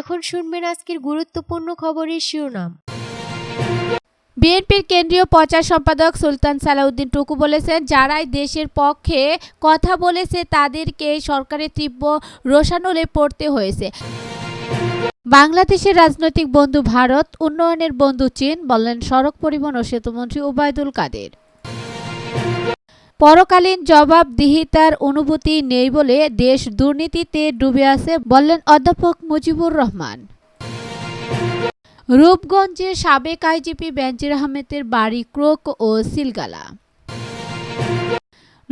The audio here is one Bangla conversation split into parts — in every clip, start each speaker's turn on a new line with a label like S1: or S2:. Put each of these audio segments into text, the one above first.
S1: এখন শুনবেন আজকের গুরুত্বপূর্ণ খবরের শিরোনাম বিএনপির কেন্দ্রীয় প্রচার সম্পাদক সুলতান সালাউদ্দিন টুকু বলেছেন যারাই দেশের পক্ষে কথা বলেছে তাদেরকে সরকারের তীব্র রোষানলে পড়তে হয়েছে বাংলাদেশের রাজনৈতিক বন্ধু ভারত উন্নয়নের বন্ধু চীন বললেন সড়ক পরিবহন ও সেতুমন্ত্রী ওবায়দুল কাদের পরকালীন জবাবদিহিতার অনুভূতি নেই বলে দেশ দুর্নীতিতে ডুবে আছে বললেন অধ্যাপক মুজিবুর রহমান রূপগঞ্জে সাবেক আইজিপি বেঞ্জির আহমেদের বাড়ি ক্রোক ও সিলগালা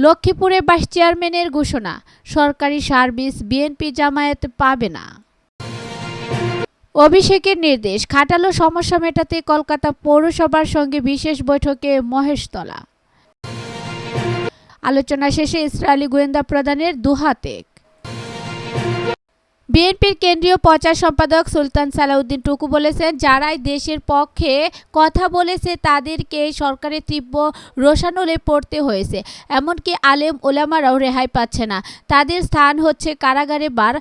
S1: লক্ষ্মীপুরে ভাইস চেয়ারম্যানের ঘোষণা সরকারি সার্ভিস বিএনপি জামায়াত পাবে না অভিষেকের নির্দেশ খাটালো সমস্যা মেটাতে কলকাতা পৌরসভার সঙ্গে বিশেষ বৈঠকে মহেশতলা আলোচনা শেষে ইসরায়েলি গোয়েন্দা প্রধানের দুহাতে বিএনপির কেন্দ্রীয় প্রচার সম্পাদক সুলতান সালাউদ্দিন টুকু বলেছেন যারাই দেশের পক্ষে কথা বলেছে তাদেরকে সরকারের তীব্র রোষানলে পড়তে হয়েছে এমনকি আলেম ওলামারাও রেহাই পাচ্ছে না তাদের স্থান হচ্ছে কারাগারে বার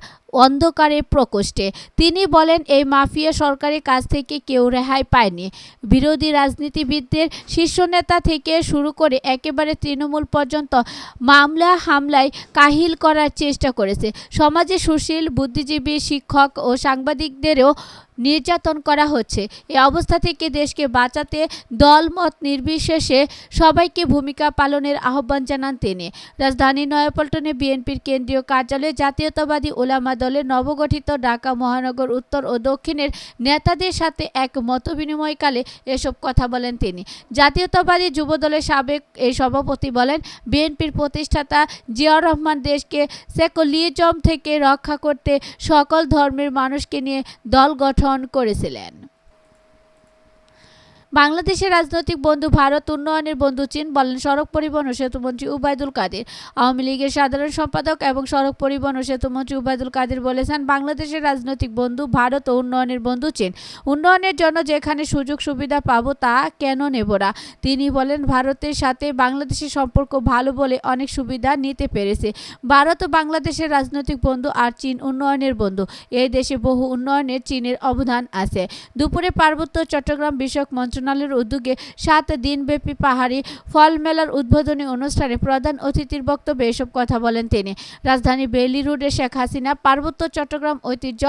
S1: অন্ধকারে প্রকোষ্ঠে তিনি বলেন এই মাফিয়া সরকারের কাছ থেকে কেউ রেহাই পায়নি বিরোধী রাজনীতিবিদদের শীর্ষ নেতা থেকে শুরু করে একেবারে তৃণমূল পর্যন্ত মামলা হামলায় কাহিল করার চেষ্টা করেছে সমাজে সুশীল বুদ্ধিজীবী শিক্ষক ও সাংবাদিকদেরও নির্যাতন করা হচ্ছে এ অবস্থা থেকে দেশকে বাঁচাতে দলমত নির্বিশেষে সবাইকে ভূমিকা পালনের আহ্বান জানান তিনি রাজধানী নয়াপল্টনে বিএনপির কেন্দ্রীয় কার্যালয়ে জাতীয়তাবাদী ওলামা দলের নবগঠিত ঢাকা মহানগর উত্তর ও দক্ষিণের নেতাদের সাথে এক মতবিনিময়কালে এসব কথা বলেন তিনি জাতীয়তাবাদী যুব দলের সাবেক এই সভাপতি বলেন বিএনপির প্রতিষ্ঠাতা জিয়াউর রহমান দেশকে সেকুলিজম থেকে রক্ষা করতে সকল ধর্মের মানুষকে নিয়ে দল গঠন করেছিলেন বাংলাদেশের রাজনৈতিক বন্ধু ভারত উন্নয়নের বন্ধু চীন বলেন সড়ক পরিবহন ও সেতুমন্ত্রী উবায়দুল কাদের আওয়ামী লীগের সাধারণ সম্পাদক এবং সড়ক পরিবহন ও সেতুমন্ত্রী উবায়দুল কাদের বলেছেন বাংলাদেশের রাজনৈতিক বন্ধু ভারত ও উন্নয়নের বন্ধু চীন উন্নয়নের জন্য যেখানে সুযোগ সুবিধা পাবো তা কেন নেব না তিনি বলেন ভারতের সাথে বাংলাদেশের সম্পর্ক ভালো বলে অনেক সুবিধা নিতে পেরেছে ভারত ও বাংলাদেশের রাজনৈতিক বন্ধু আর চীন উন্নয়নের বন্ধু এই দেশে বহু উন্নয়নের চীনের অবদান আছে দুপুরে পার্বত্য চট্টগ্রাম বিষয়ক মঞ্চ মন্ত্রণালয়ের উদ্যোগে সাত দিনব্যাপী পাহাড়ি ফল মেলার উদ্বোধনী অনুষ্ঠানে প্রধান অতিথির বক্তব্যে এসব কথা বলেন তিনি রাজধানী বেলি রোডে শেখ হাসিনা পার্বত্য চট্টগ্রাম ঐতিহ্য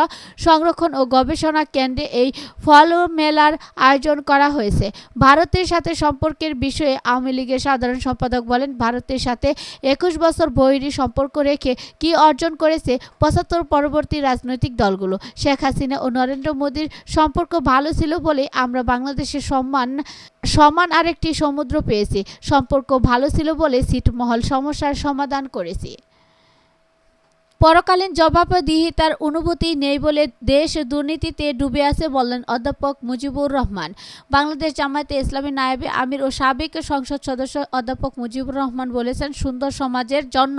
S1: সংরক্ষণ ও গবেষণা কেন্দ্রে এই ফল মেলার আয়োজন করা হয়েছে ভারতের সাথে সম্পর্কের বিষয়ে আওয়ামী লীগের সাধারণ সম্পাদক বলেন ভারতের সাথে একুশ বছর বৈরী সম্পর্ক রেখে কি অর্জন করেছে পঁচাত্তর পরবর্তী রাজনৈতিক দলগুলো শেখ হাসিনা ও নরেন্দ্র মোদীর সম্পর্ক ভালো ছিল বলে আমরা বাংলাদেশের সম্মান সমান আরেকটি সমুদ্র পেয়েছি সম্পর্ক ভালো ছিল বলে সিটমহল সমস্যার সমাধান করেছি পরকালীন জবাবদিহিতার অনুভূতি নেই বলে দেশ দুর্নীতিতে ডুবে আছে বললেন অধ্যাপক মুজিবুর রহমান বাংলাদেশ জামায়াতে ইসলামী নায়েবে আমির ও সাবেক সংসদ সদস্য অধ্যাপক মুজিবুর রহমান বলেছেন সুন্দর সমাজের জন্য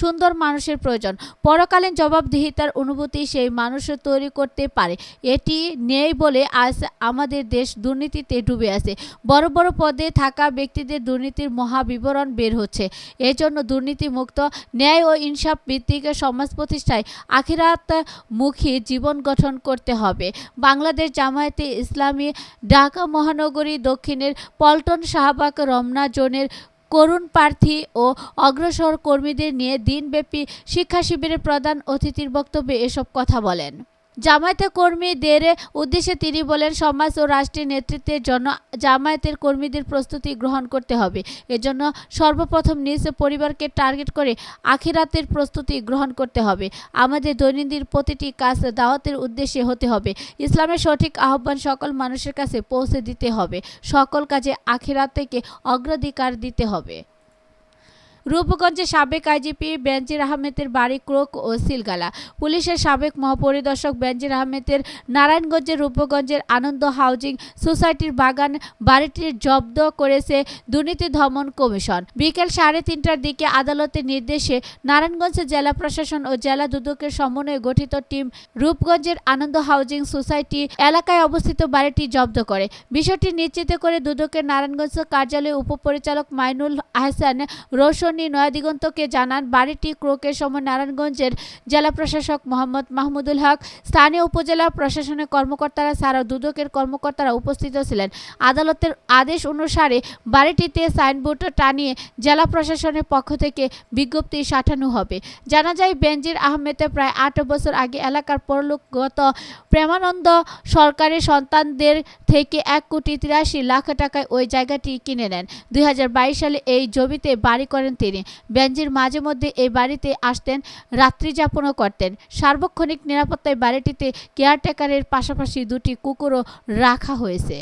S1: সুন্দর মানুষের প্রয়োজন পরকালীন জবাবদিহিতার অনুভূতি সেই মানুষ তৈরি করতে পারে এটি নেই বলে আজ আমাদের দেশ দুর্নীতিতে ডুবে আছে বড় বড় পদে থাকা ব্যক্তিদের দুর্নীতির মহাবিবরণ বের হচ্ছে এজন্য দুর্নীতিমুক্ত ন্যায় ও ইনসাফ ভিত্তিক সমাজ সমাজ প্রতিষ্ঠায় মুখী জীবন গঠন করতে হবে বাংলাদেশ জামায়াতে ইসলামী ঢাকা মহানগরী দক্ষিণের পল্টন শাহবাগ রমনা জোনের করুণ প্রার্থী ও অগ্রসর কর্মীদের নিয়ে দিনব্যাপী শিক্ষা শিবিরের প্রধান অতিথির বক্তব্যে এসব কথা বলেন জামায়াতের কর্মীদের উদ্দেশ্যে তিনি বলেন সমাজ ও রাষ্ট্রের নেতৃত্বের জন্য জামায়াতের কর্মীদের প্রস্তুতি গ্রহণ করতে হবে এজন্য সর্বপ্রথম নিজ পরিবারকে টার্গেট করে আখিরাতের প্রস্তুতি গ্রহণ করতে হবে আমাদের দৈনন্দিন প্রতিটি কাজ দাওয়াতের উদ্দেশ্যে হতে হবে ইসলামের সঠিক আহ্বান সকল মানুষের কাছে পৌঁছে দিতে হবে সকল কাজে থেকে অগ্রাধিকার দিতে হবে রূপগঞ্জের সাবেক আইজিপি বেঞ্জির আহমেদের বাড়ি ক্রোক ও সিলগালা পুলিশের সাবেক মহাপরিদর্শক বেঞ্জির আহমেদের নারায়ণগঞ্জের রূপগঞ্জের আনন্দ হাউজিং সোসাইটির বাগান বাড়িটির জব্দ করেছে দুর্নীতি দমন কমিশন বিকেল সাড়ে তিনটার দিকে আদালতের নির্দেশে নারায়ণগঞ্জ জেলা প্রশাসন ও জেলা দুদকের সমন্বয়ে গঠিত টিম রূপগঞ্জের আনন্দ হাউজিং সোসাইটি এলাকায় অবস্থিত বাড়িটি জব্দ করে বিষয়টি নিশ্চিত করে দুদকের নারায়ণগঞ্জ কার্যালয়ে উপপরিচালক মাইনুল আহসান রোশন নয়া নয়াদিগন্তকে জানান বাড়িটি ক্রোকের সময় নারায়ণগঞ্জের জেলা প্রশাসক মোহাম্মদ মাহমুদুল হক স্থানীয় উপজেলা প্রশাসনের কর্মকর্তারা ছাড়াও দুদকের কর্মকর্তারা উপস্থিত ছিলেন আদালতের আদেশ অনুসারে বাড়িটিতে সাইনবোর্ড টানিয়ে জেলা প্রশাসনের পক্ষ থেকে বিজ্ঞপ্তি সাঠানো হবে জানা যায় বেনজির আহমেদের প্রায় আট বছর আগে এলাকার পরলোকগত প্রেমানন্দ সরকারের সন্তানদের থেকে এক কোটি তিরাশি লাখ টাকায় ওই জায়গাটি কিনে নেন দুই সালে এই জমিতে বাড়ি করেন তিনি তিনি বেঞ্জির মাঝে মধ্যে এই বাড়িতে আসতেন রাত্রিযাপনও করতেন সার্বক্ষণিক নিরাপত্তায় বাড়িটিতে কেয়ারটেকারের পাশাপাশি দুটি কুকুরও রাখা হয়েছে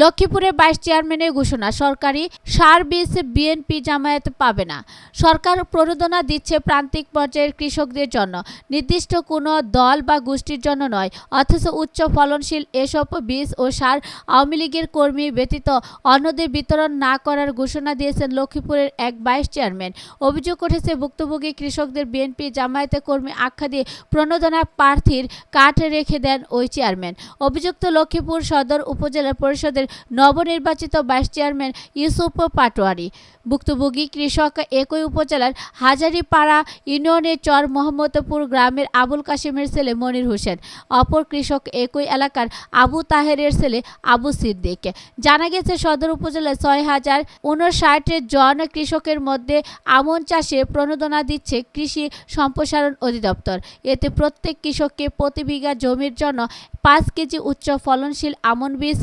S1: লক্ষ্মীপুরে ভাইস চেয়ারম্যানের ঘোষণা সরকারি সার বীজ বিএনপি জামায়াত পাবে না সরকার প্রণোদনা দিচ্ছে প্রান্তিক পর্যায়ের কৃষকদের জন্য নির্দিষ্ট কোনো দল বা গোষ্ঠীর জন্য নয় অথচ উচ্চ ফলনশীল এসব বীজ ও সার আওয়ামী লীগের কর্মী ব্যতীত অন্যদের বিতরণ না করার ঘোষণা দিয়েছেন লক্ষ্মীপুরের এক ভাইস চেয়ারম্যান অভিযোগ উঠেছে ভুক্তভোগী কৃষকদের বিএনপি জামায়াতে কর্মী আখ্যা দিয়ে প্রণোদনা প্রার্থীর কাঠ রেখে দেন ওই চেয়ারম্যান অভিযুক্ত লক্ষ্মীপুর সদর উপজেলা পরিষদের পরিষদের নবনির্বাচিত ভাইস চেয়ারম্যান ইউসুফ পাটোয়ারি ভুক্তভোগী কৃষক একই উপজেলার হাজারিপাড়া ইউনিয়নের চর মোহাম্মদপুর গ্রামের আবুল কাশিমের ছেলে মনির হোসেন অপর কৃষক একই এলাকার আবু তাহেরের ছেলে আবু সিদ্দিক জানা গেছে সদর উপজেলায় ছয় হাজার উনষাট জন কৃষকের মধ্যে আমন চাষে প্রণোদনা দিচ্ছে কৃষি সম্প্রসারণ অধিদপ্তর এতে প্রত্যেক কৃষককে প্রতি বিঘা জমির জন্য পাঁচ কেজি উচ্চ ফলনশীল আমন বীজ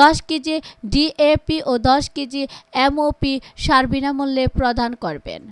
S1: দশ কেজি ডিএপি ও দশ কেজি এমওপি সার বিনামূল্যে প্রদান করবেন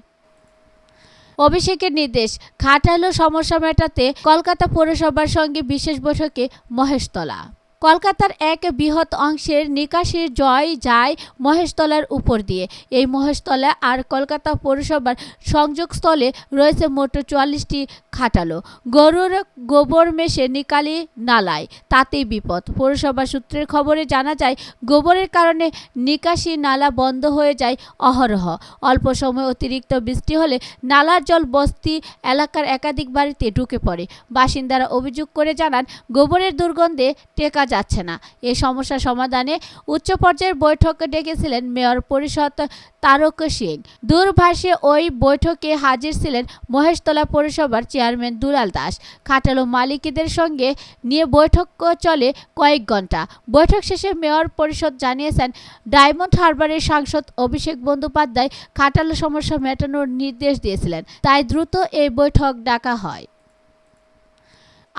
S1: অভিষেকের নির্দেশ খাটালো সমস্যা মেটাতে কলকাতা পৌরসভার সঙ্গে বিশেষ বৈঠকে মহেশতলা কলকাতার এক বৃহৎ অংশের নিকাশির জয় যায় মহেশতলার উপর দিয়ে এই মহেশতলা আর কলকাতা পৌরসভার সংযোগস্থলে রয়েছে মোট চুয়াল্লিশটি খাটালো গরুর গোবর মেশে নিকালি নালায় তাতেই বিপদ পৌরসভা সূত্রের খবরে জানা যায় গোবরের কারণে নিকাশি নালা বন্ধ হয়ে যায় অহরহ অল্প সময় অতিরিক্ত বৃষ্টি হলে নালার জল বস্তি এলাকার একাধিক বাড়িতে ঢুকে পড়ে বাসিন্দারা অভিযোগ করে জানান গোবরের দুর্গন্ধে টেকা করা যাচ্ছে না এ সমস্যা সমাধানে উচ্চ পর্যায়ের বৈঠকে ডেকেছিলেন মেয়র পরিষদ তারক সিং দূরভাষে ওই বৈঠকে হাজির ছিলেন মহেশতলা পৌরসভার চেয়ারম্যান দুলাল দাস খাটালো মালিকদের সঙ্গে নিয়ে বৈঠক চলে কয়েক ঘন্টা বৈঠক শেষে মেয়র পরিষদ জানিয়েছেন ডায়মন্ড হারবারের সাংসদ অভিষেক বন্দ্যোপাধ্যায় খাটালো সমস্যা মেটানোর নির্দেশ দিয়েছিলেন তাই দ্রুত এই বৈঠক ডাকা হয়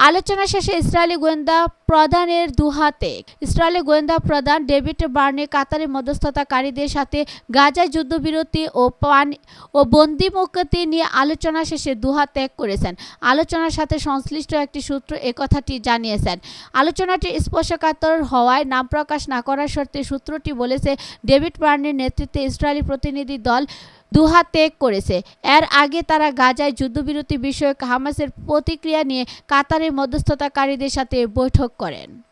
S1: আলোচনা শেষে ইসরায়েলি গোয়েন্দা প্রধানের দুহাতে ইসরায়েলের গোয়েন্দা প্রধান ডেভিড বার্নে কাতারে মধ্যস্থতাকারীদের সাথে গাজায় যুদ্ধবিরতি ও পান ও বন্দি মুক্তি নিয়ে আলোচনা শেষে দুহাত ত্যাগ করেছেন আলোচনার সাথে সংশ্লিষ্ট একটি সূত্র একথাটি জানিয়েছেন আলোচনাটি স্পর্শকাতর হওয়ায় নাম প্রকাশ না করার শর্তে সূত্রটি বলেছে ডেভিড বার্নের নেতৃত্বে ইসরায়েলি প্রতিনিধি দল দুহাত ত্যাগ করেছে এর আগে তারা গাজায় যুদ্ধবিরতি বিষয়ক হামাসের প্রতিক্রিয়া নিয়ে কাতারের মধ্যস্থতাকারীদের সাথে বৈঠক করেন